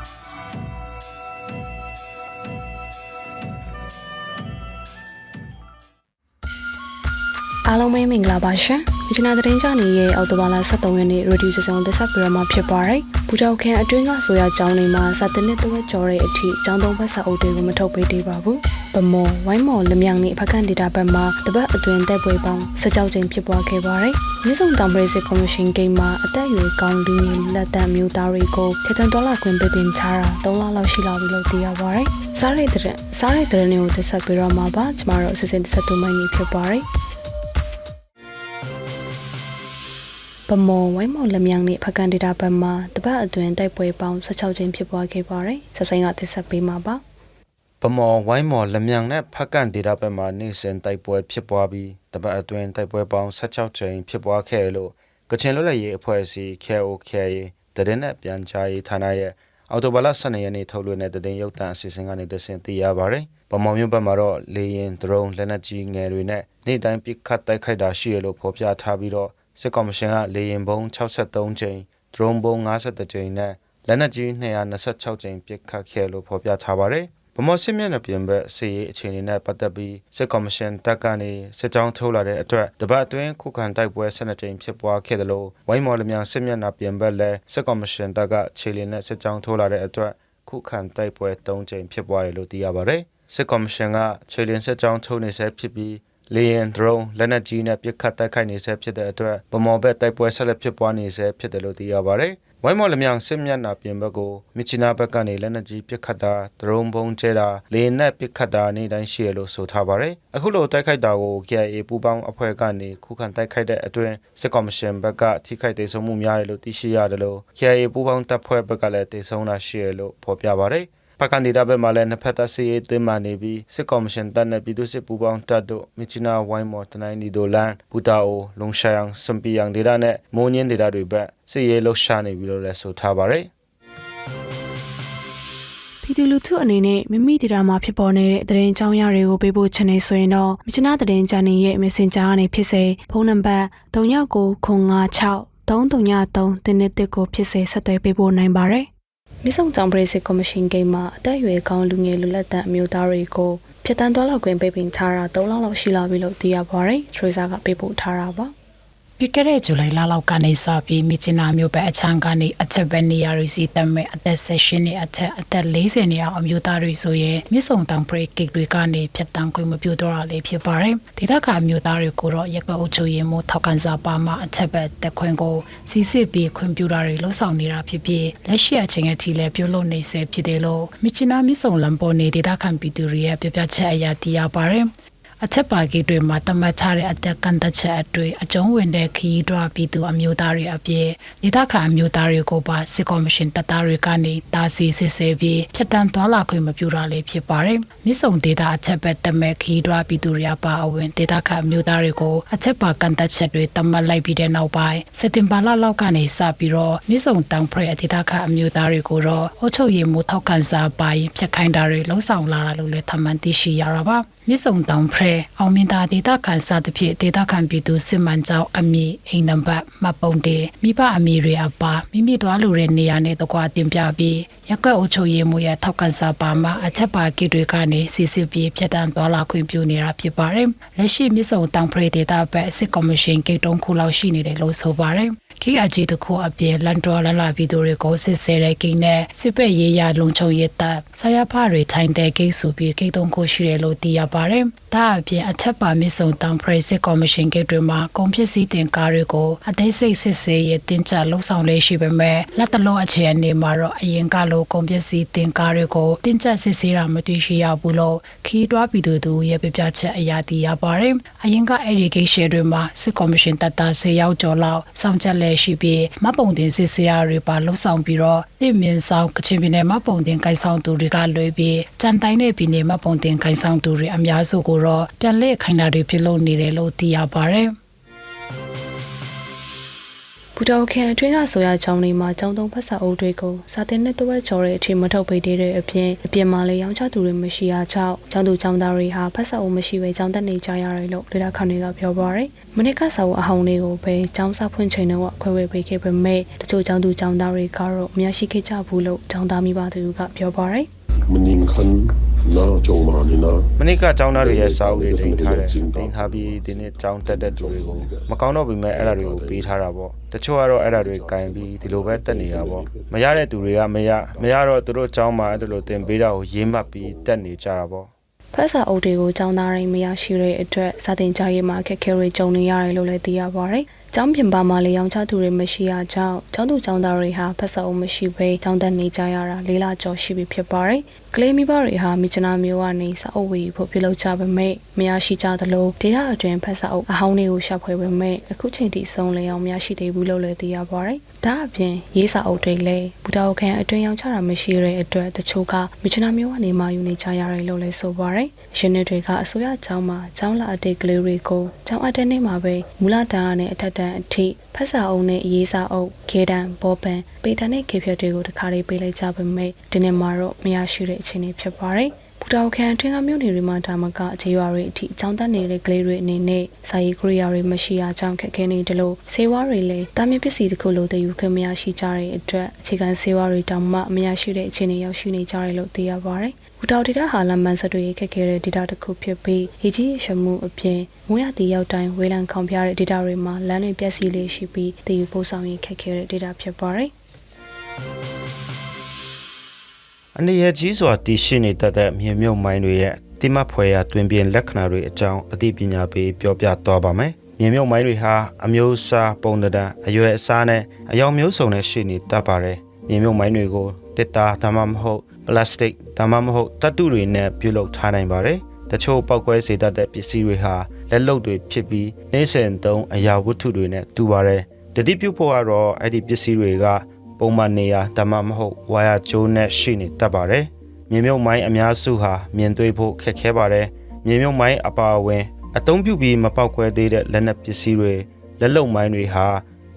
Música အားလုံးပဲမင်္ဂလာပါရှင်။ဒီနေ့သတင်းကြောင်ရဲ့အော်တိုဘာလ23ရက်နေ့ရေဒီယိုစစုံသစ္စာပြရမှာဖြစ်ပါတယ်။ဘူတောက်ခန်အတွင်းကဆိုရကျောင်းတွေမှာစာတင်နှစ်တဝက်ကျော်တဲ့အထိကျောင်းသုံးဘက်စာအုပ်တွေကိုမထုတ်ပေးသေးပါဘူး။ဗမော်ဝိုင်းမော်လမြောင်နဲ့ဖကန်ဒေတာဘက်မှာတပတ်အတွင်းတိုက်ပွဲပေါင်း၁၆ကြိမ်ဖြစ်ပွားခဲ့ပါတယ်။မြစ်ဆုံတောင်ပရိစစ်ကော်မရှင်ဂိမ်းမှာအသက်အရွယ်ကောင်းလူငယ်လက်သက်မျိုးသားတွေကိုထက်ထန်တော်လောက်ခွင့်ပေးပင်ချတာ၃လလောက်ရှိလာပြီလို့သိရပါတယ်။စားရတဲ့စားရတဲ့တွေကိုသစ္စာပြရမှာပါ။ကျမတို့အစစ်စစ်ဆက်တူမိုင်းနေဖြစ်ပါတယ်။ ဗမော်ဝိုင်းမော်လက်မြောင်နဲ့ဖကန်ဒေတာဘက်မှာတပတ်အတွင်းတိုက်ပွဲပေါင်း16ကြိမ်ဖြစ်ပွားခဲ့ပါတယ်။ဆက်ဆိုင်ကတစ်ဆက်ပေးမှာပါဗမော်ဝိုင်းမော်လမြန်နဲ့ဖက်ကန်ဒေတာဘက်မှာနေစဉ်တိုက်ပွဲဖြစ်ပွားပြီးတပတ်အတွင်းတိုက်ပွဲပေါင်း16ကြိမ်ဖြစ်ပွားခဲ့လို့ကချင်လွတ်လပ်ရေးအဖွဲ့အစည်း KOKA တရင်နဲ့ပြန်ချရေးဌာနရဲ့အော်တိုဘာလ12ရက်နေ့ထုတ်လွှင့်တဲ့တည်င်းရုပ်သံအစီအစဉ်ကနေသိရှင်သိရပါတယ်။ဗမော်မြို့ဘက်မှာတော့လေရင်ဒရုန်းလက်နက်ကြီးငယ်တွေနဲ့နေ့တိုင်းပစ်ခတ်တိုက်ခိုက်တာရှိရလို့ဖော်ပြထားပြီးတော့ စစ်ကော်မရှင်ကလေရင်ဘုံ63ကြိမ်ဒရုန်းဘုံ52ကြိမ်နဲ့လက်နက်ကြီး226ကြိမ်ပစ်ခတ်ခဲ့လို့ဖော်ပြထားပါတယ်။ဗမော်စစ်မျက်နှာပြင်ဘက်စီရေးအခြေအနေနဲ့ပတ်သက်ပြီးစစ်ကော်မရှင်တပ်ကနေစစ်ကြောင်းထုတ်လာတဲ့အတွက်တပတ်အတွင်းခုခံတိုက်ပွဲ12ကြိမ်ဖြစ်ပွားခဲ့တယ်လို့ဝိုင်းမော်လမြန်စစ်မျက်နှာပြင်ဘက်လည်းစစ်ကော်မရှင်တပ်ကခြေလင်းနဲ့စစ်ကြောင်းထုတ်လာတဲ့အတွက်ခုခံတိုက်ပွဲ3ကြိမ်ဖြစ်ပွားတယ်လို့သိရပါတယ်စစ်ကော်မရှင်ကခြေလင်းစစ်ကြောင်းထုတ်နေဆဲဖြစ်ပြီး လေယာဉ်ဒရုန်းလက်နက်ကြီးနဲ့ပစ်ခတ်တိုက်ခိုက်နေဆဲဖြစ်တဲ့အတွက်ဗမော်ဘက်တိုက်ပွဲဆက်လက်ဖြစ်ပွားနေဆဲဖြစ်တယ်လို့သိရပါတယ်။ဝိုင်းမော်လမြောင်စစ်မျက်နှာပြင်ဘက်ကိုမြချီနာဘက်ကနေလက်နက်ကြီးပစ်ခတ်တာဒရုန်းဘုံကျဲတာလေယာဉ်နဲ့ပစ်ခတ်တာနေ့တိုင်းရှိရလို့ဆိုထားပါတယ်။အခုလိုတိုက်ခိုက်တာကို KIA ပူးပေါင်းအဖွဲ့ကနေခုခံတိုက်ခိုက်တဲ့အတွင်းစစ်ကော်မရှင်ဘက်ကထိခိုက်ဒေဆုံးမှုများတယ်လို့သိရှိရတယ်လို့ KIA ပူးပေါင်းတပ်ဖွဲ့ဘက်ကလည်းဒေဆုံးတာရှိရလို့ဖော်ပြပါတယ်။ ပကန်ဒီဒါဘက်မှာလည်းနှစ်ဖက်သက်စီရေးတင်မာနေပြီးစစ်ကော်မရှင်တပ်နဲ့ပြည်သူ့စစ်ပူးပေါင်းတပ်တို့မြချီနာဝိုင်းမော်တနိုင်းဒီဒိုလန်ဘူတာအိုလုံရှာယန်စံပီယန်ဒေတာနဲ့မိုးညင်းဒေတာတွေဘက်စစ်ရေးလှုပ်ရှားနေပြီလို့လည်းဆိုထားပါတယ်။ပြည်သူလူထုအနေနဲ့မိမိဒေတာမှာဖြစ်ပေါ်နေတဲ့သတင်းကြောင်းရတွေကိုပေးပို့ချင်နေဆိုရင်တော့မြချနာသတင်းချန်နယ်ရဲ့ Messenger ကနေဖြစ်စေဖုန်းနံပါတ်3996 333တင်းတစ်ကိုဖြစ်စေဆက်သွယ်ပေးပို့နိုင်ပါတယ်။ မြဆုံကြောင်ပရိစစ်ကော်မရှင်ဂိမ်းမှာအသက်အရွယ်ကောင်းလူငယ်လူလက်သက်အမျိုးသားတွေကိုဖျက်တမ်းသွားလောက်ခွင့်ပေးပင်ချတာ3လလောက်ရှိလာပြီလို့သိရပါတယ်။ထရီစာကပေးပို့ထားတာပါ။ ပြီးခဲ့တဲ့ဇူလိုင်လလောက်ကနေစပြီးမြစ်ချနာမျိုးပဲအချမ်းကနေအထက်ဘက်နေရာတွေစီတက်မဲ့အသက်16နှစ်အထက်အသက်40နှစ်အောင်အမျိုးသားတွေဆိုရင်မြစ်ဆုံတောင်ပရိကိတ်တွေကနေဖြတ်တန်းခွင့်မပြုတော့တာလေးဖြစ်ပါတယ်။ဒေသခံအမျိုးသားတွေကိုတော့ရက်ကအုပ်ချုပ်ရေးမှုထောက်ကန်စာပါမှအထက်ဘက်တက်ခွင့်ကိုစီစစ်ပြီးခွင့်ပြုတာတွေလှုပ်ဆောင်နေတာဖြစ်ပြီးလက်ရှိအချိန်အထိလည်းပြုလုပ်နေဆဲဖြစ်တယ်လို့မြစ်ချနာမြစ်ဆုံလမ်းပေါ်နေဒေသခံပြည်သူတွေရဲ့ပြပြချက်အရာသိရပါတယ်။ အချက်ပါကိတွေမှာတမတ်ထားတဲ့အသက်ကန်သက်ချက်အတွေ့အကျုံးဝင်တဲ့ခရီးတွားပြည်သူအမျိုးသားတွေအပြင်ဒေသခံအမျိုးသားတွေကိုပါစစ်ကော်မရှင်တပ်သားတွေကနေတာစီစစ်ဆေးပြီးဖြတ်တန်းသွားလာခွင့်မပြုတာလေးဖြစ်ပါတယ်။မြစ်ဆုံဒေသအချက်ပဲတမဲ့ခရီးတွားပြည်သူတွေအပါအဝင်ဒေသခံအမျိုးသားတွေကိုအချက်ပါကန်သက်ချက်တွေတမတ်လိုက်ပြီးတဲ့နောက်ပိုင်းစက်တင်ဘာလလောက်ကနေစပြီးတော့မြစ်ဆုံတောင်ဖရက်ဒေသခံအမျိုးသားတွေကိုတော့အုပ်ချုပ်ရေးမှုထောက်ခံစာပိုင်းဖြတ်ခိုင်းတာတွေလှုံ့ဆော်လာတာလို့လည်းထမှန်သိရှိရတာပါ။မြစ်ဆုံတောင်ဖရဲအောင်မြင်သာဒေတာခန်စားသဖြင့်ဒေတာခန်ပြည်သူစစ်မှန်ကြောင်းအမည်အိမ်နံပါတ်မှတ်ပုံတင်မိဘအမည်တွေအပါမိမိသွားလိုတဲ့နေရာနဲ့တကွာတင်ပြပြီးရက်ကွက်အုပ်ချုပ်ရေးမှုရဲ့ထောက်ကန်စာပါမှာအချက်ပါကိတွေကနေစီစစ်ပြီးဖြတ်တန်းသွားလာခွင့်ပြုနေတာဖြစ်ပါတယ်လက်ရှိမြစ်ဆုံတောင်ဖရဲဒေတာဘက်စစ်ကော်မရှင်ဂိတ်တုံးခုလောက်ရှိနေတယ်လို့ဆိုပါတယ် ခိအကြီးတခုအပြင်လန်တော်လန်လာပြည်သူတွေကိုစစ်ဆေးတဲ့ကိန်းနဲ့စစ်ပက်ရေးရလုံခြုံရေးတပ်ဆရာဖတွေထိုင်တဲ့ကိန်းဆိုပြီးကိန်းသုံးခုရှိတယ်လို့သိရပါတယ်။ဒါအပြင်အထက်ပါမြစ်ဆုံတောင်ဖရက်စစ်ကော်မရှင်ကိန်းတွေမှာကုန်ပစ္စည်းတင်ကားတွေကိုအသေးစိတ်စစ်ဆေးရေးတင်ကြလှုပ်ဆောင်လေးရှိပေမဲ့လက်တလုံးအခြေအနေမှာတော့အရင်ကလိုကုန်ပစ္စည်းတင်ကားတွေကိုတင်ကြစစ်ဆေးတာမတွေ့ရှိရဘူးလို့ခီးတွားပြည်သူတို့ရဲ့ပြပြချက်အရာသိရပါတယ်။အရင်ကအဲ့ဒီကိန်းရှယ်တွေမှာစစ်ကော်မရှင်တပ်သား၁၀ယောက်ကျော်လောက်စောင့်ကြက်လဲရှိပြီးမပုံတင်စစ်ဆေးရတွေပါလှုပ်ဆောင်ပြီးတော့တင့်မြင့်ဆောင်ကချင်ပြည်နယ်မပုံတင်ကိုင်ဆောင်သူတွေကလွှဲပြီးကြံတိုင်းတဲ့ပြည်နယ်မပုံတင်ကိုင်ဆောင်သူတွေအများစုကိုတော့ပြန်လည်ခိုင်တာတွေပြုလုပ်နေတယ်လို့သိရပါတယ်။ ဘူဘူတောခန်အတွင်းကဆိုရကျောင်းတွေမှာကျောင်းသုံးဖက်စာအုပ်တွေကိုစာတင်နဲ့တဝက်ကျော်တဲ့အထိမထုတ်ပေးသေးတဲ့အပြင်အပြင်မှာလည်းရောင်းချသူတွေမရှိအားကြောင့်ကျောင်းသူကျောင်းသားတွေဟာဖက်စာအုပ်မရှိဘဲကျောင်းတက်နေကြရတယ်လို့ဒေတာခန်တွေကပြောပါရယ်မနစ်ကစာအုပ်အဟောင်းတွေကိုပဲကျောင်းစာဖွင့်ချိန်တော့ခွဲဝေပေးခဲ့ပေမဲ့တချို့ကျောင်းသူကျောင်းသားတွေကတော့မရရှိခဲ့ကြဘူးလို့ကျောင်းသားမိဘသူကပြောပါရယ် maning khan na chong ma ni na မနစ်ကကျောင်းသားတွေရဲ့စာအုပ်တွေတင်ထားတယ်တင်ထားပြီးဒီနေ့ကျောင်းတက်တဲ့သူတွေကိုမကောင်းတော့ပြီမဲ့အဲ့ဒါတွေကိုပေးထားတာပေါ့တချို့ကတော့အဲ့ဒါတွေကင်ပြီးဒီလိုပဲတက်နေတာပေါ့မရတဲ့သူတွေကမရမရတော့သူတို့ကျောင်းမှာအဲ့ဒါလိုတင်ပေးတာကိုရေးမှတ်ပြီးတက်နေကြတာပေါ့ဖက်စာအုပ်တွေကိုကျောင်းသားတွေမရရှိတဲ့အတွက်စာတင်ကြားရေးမှာအခက်အခဲတွေကြုံနေရတယ်လို့လည်းသိရပါဗျ။ ကျောင်းပြင်ပမှာလည်းရောင်ချသူတွေမရှိရကြောင်းကျောင်းသူကျောင်းသားတွေဟာဖက်စာအုပ်မရှိဘဲကျောင်းတက်နေကြရတာလေးလကျော်ရှိပြီဖြစ်ပါတယ်။ကလေးမိဘတွေဟာမိချနာမျိုးကနေစာအုပ်ဝေဖို့ပြုလုပ်ကြပေမဲ့မရရှိကြသလိုဒေသအတွင်းဖက်စာအုပ်အဟောင်းတွေကိုရှာဖွေပေမဲ့အခုချိန်ထိစုံလင်အောင်မရရှိသေးဘူးလို့လည်းသိရပါတယ်။ဒါအပြင်ရေးစာအုပ်တွေလည်းဘူတာခန်အတွင်းရောင်ချတာမရှိတဲ့အတွက်တချို့ကမိချနာမျိုးကနေမှယူနေကြရတယ်လို့လည်းဆိုပါတယ်။ရှင်တွေကအစိုးရကျောင်းမှာကျောင်းလာအတိတ်ကလေးတွေကိုကျောင်းအပ်တဲ့နေ့မှာပဲမူလတန်းကနေအထက်တန်းအထိဖက်စာအုပ်နဲ့ရေးစာအုပ်ခေတံဘောပန်ပေတံနဲ့ခေဖြတ်တွေကိုတခါလေးပေးလိုက်ကြပေမဲ့ဒီနေ့မှာတော့မရရှိတဲ့အခြေအနေဖြစ်ပါတယ်။ ဘူတောင်ခန်ထွင်းကမြို့နယ်တွေမှာဒါမကအခြေရွာတွေအထိအကြောင်းတက်နေတဲ့ကလေးတွေအနေနဲ့စာရေးကရိယာတွေမရှိအားကြောင့်ခက်ခဲနေတယ်လို့စေဝါတွေလည်းတာမန်ပစ္စည်းတစ်ခုလိုတည်ယူခင်မရရှိကြတဲ့အတွက်အခြေခံစေဝါတွေတောင်မှမရရှိတဲ့အခြေအနေရောက်ရှိနေကြတယ်လို့သိရပါတယ်။ဘူတောင်ဒေတာဟာလမ်းမဆက်တွေခက်ခဲတဲ့ဒေတာတစ်ခုဖြစ်ပြီးရေကြီးရမှုအပြင်မိုးရတီရောက်တိုင်းဝေးလံခေါင်ပြတဲ့ဒေတာတွေမှာလမ်းတွေပြက်စီးလေးရှိပြီးတည်ယူပို့ဆောင်ရေးခက်ခဲတဲ့ဒေတာဖြစ်ပါတယ်။ အနေရကြီးစွာတည်ရှိနေတတ်တဲ့မြေမြုပ်မိုင်းတွေရဲ့တိမတ်ဖွယ်ရာတွင်ပြင်လက္ခဏာတွေအကြောင်းအသိပညာပေးပြောပြသွားပါမယ်။မြေမြုပ်မိုင်းတွေဟာအမျိုးအစားပုံသဏ္ဍာန်အရွယ်အစားနဲ့အယောင်မျိုးစုံနဲ့ရှိနေတတ်ပါတယ်။မြေမြုပ်မိုင်းတွေကိုတစ်တာဒါမှမဟုတ်ပလတ်စတစ်ဒါမှမဟုတ်တတ်တုတွေနဲ့ပြုလုပ်ထားနိုင်ပါတယ်။တချို့ပောက်ကွဲစေတတ်တဲ့ပစ္စည်းတွေဟာလက်လုပ်တွေဖြစ်ပြီးနေစဉ်သုံးအရာဝတ္ထုတွေနဲ့တူပါတယ်။တတိပြုဖို့ကတော့အဲ့ဒီပစ္စည်းတွေက ပုံမှန်နေရာဒါမှမဟုတ်ဝါယာကျိုးနဲ့ရှိနေတတ်ပါတယ်။မြေမြုပ်မိုင်းအများစုဟာမြင်တွေ့ဖို့ခက်ခဲပါတယ်။မြေမြုပ်မိုင်းအပါအဝင် အသုံးပြုပြီးမပေါက်ကွဲသေးတဲ့လက်နက်ပစ္စည်းတွေလက်လုံမိုင်းတွေဟာ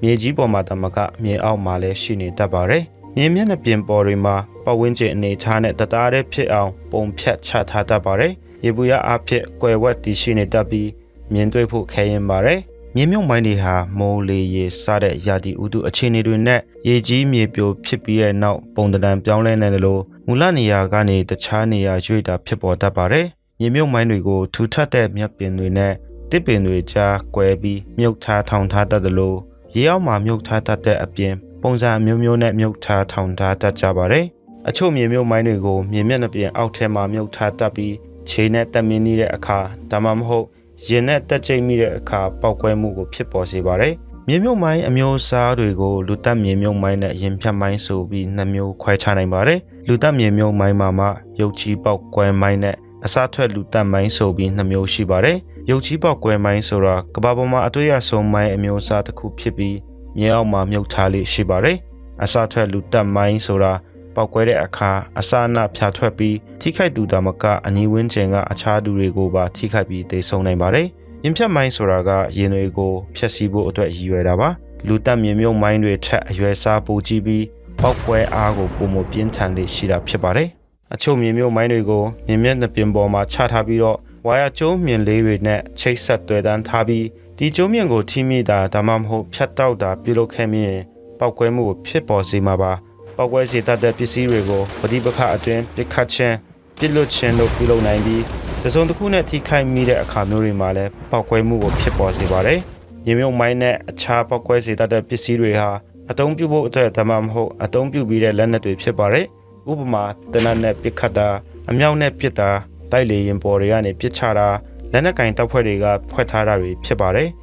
မြေကြီးပေါ်မှာတမကမြေအောက်မှာလည်းရှိနေတတ်ပါတယ်။မြေမျက်နှာပြင်ပေါ်တွေမှာပတ်ဝန်းကျင်အနေထားနဲ့တသားတည်းဖြစ်အောင်ပုံဖြတ်ချထားတတ်ပါတယ်။ရေဘူးရအဖြစ်ကွယ်ဝက်တည်ရှိနေတတ်ပြီးမြင်တွေ့ဖို့ခဲရင်ပါတယ်။ မြေမြုပ်မိုင်းတွေဟာမိုးလေရေစတဲ့ရာသီဥတုအခြေအနေတွေနဲ့ရေကြီးမြေပြိုဖြစ်ပြီးတဲ့နောက်ပုံသဏ္ဍာန်ပြောင်းလဲနေတယ်လို့မူလနေရာကနေတခြားနေရာရွေ့တာဖြစ်ပေါ်တတ်ပါတယ်။မြေမြုပ်မိုင်းတွေကိုထူထပ်တဲ့မြက်ပင်တွေနဲ့တစ်ပင်တွေကြားကွဲပြီးမြုပ်ထားထောင်ထားတတ်တယ်လို့ရေအောက်မှာမြုပ်ထားတတ်တဲ့အပြင်ပုံစံအမျိုးမျိုးနဲ့မြုပ်ထားထောင်ထားတတ်ကြပါတယ်။အချို့မြေမြုပ်မိုင်းတွေကိုမြေမျက်နှာပြင်အောက်ထဲမှာမြုပ်ထားတတ်ပြီးခြေနဲ့တက်မင်းနေတဲ့အခါဒါမှမဟုတ် ရင်နဲ့တက်ကြိတ်မိတဲ့အခါပောက်ကွဲမှုကိုဖြစ်ပေါ်စေပါတယ်။မြေမြုပ်မိုင်းအမျိုးအစားတွေကိုလူတက်မြေမြုပ်မိုင်းနဲ့ရင်ဖြတ်မိုင်းဆိုပြီးနှစ်မျိုးခွဲခြားနိုင်ပါတယ်။လူတက်မြေမြုပ်မိုင်းမှာမှရုပ်ချီပောက်ကွဲမိုင်းနဲ့အစားထွက်လူတက်မိုင်းဆိုပြီးနှစ်မျိုးရှိပါတယ်။ရုပ်ချီပောက်ကွဲမိုင်းဆိုတာကမ္ဘာပေါ်မှာအတွေ့အဆုံမိုင်းအမျိုးအစားတစ်ခုဖြစ်ပြီးမြေအောက်မှာမြုပ်ထားလေးရှိပါတယ်။အစားထွက်လူတက်မိုင်းဆိုတာ ပောက်ကွဲတဲ့အခါအစာအနဖြာထွက်ပြီးထိခိုက်သူဒါမကအနီးဝန်းကျင်ကအခြားသူတွေကိုပါထိခိုက်ပြီးသေဆုံးနိုင်ပါတယ်။ရင်ဖြတ်မိုင်းဆိုတာကရင်တွေကိုဖျက်ဆီးဖို့အတွက်ရည်ရွယ်တာပါ။လူတက်မြေမြုပ်မိုင်းတွေထက်အရွယ်စားပိုကြီးပြီးပောက်ကွဲအားကိုပုံမပြင်းထန်လေးရှိတာဖြစ်ပါတယ်။အချို့မြေမြုပ်မိုင်းတွေကိုမြင်မျက်နှာပြင်ပေါ်မှာချထားပြီးတော့ဝါယာကျိုးမြင်လေးတွေနဲ့ချိတ်ဆက်တွေ့တန်းထားပြီးဒီကျိုးမြင်ကိုထိမိတာဒါမှမဟုတ်ဖြတ်တောက်တာပြုလုပ်ခဲ့မြင်ပောက်ကွဲမှုကိုဖြစ်ပေါ်စေမှာပါ။ ပောက်ကွဲစေတတ်တဲ့ပစ္စည်းတွေကိုပဋိပက္ခအတွင်းပြစ်ခတ်ခြင်းပြစ်လွတ်ခြင်းတို့ပြုလုပ်နိုင်ပြီးတစုံတစ်ခုနဲ့ထိခိုက်မိတဲ့အခါမျိုးတွေမှာလည်းပောက်ကွဲမှုကိုဖြစ်ပေါ်စေပါတယ်။ရေမြုပ်မိုင်းနဲ့အခြားပောက်ကွဲစေတတ်တဲ့ပစ္စည်းတွေဟာအသုံးပြုဖို့အတွက်ဒါမှမဟုတ်အသုံးပြုပြီးတဲ့လက်နက်တွေဖြစ်ပါတယ်။ဥပမာတနတ်နဲ့ပစ်ခတ်တာအမြောက်နဲ့ပစ်တာတိုက်လေရင်ပေါ်တွေကနေပစ်ချတာလက်နက်ကင်တပ်ဖွဲ့တွေကဖွဲ့ထားတာတွေဖြစ်ပါတယ်။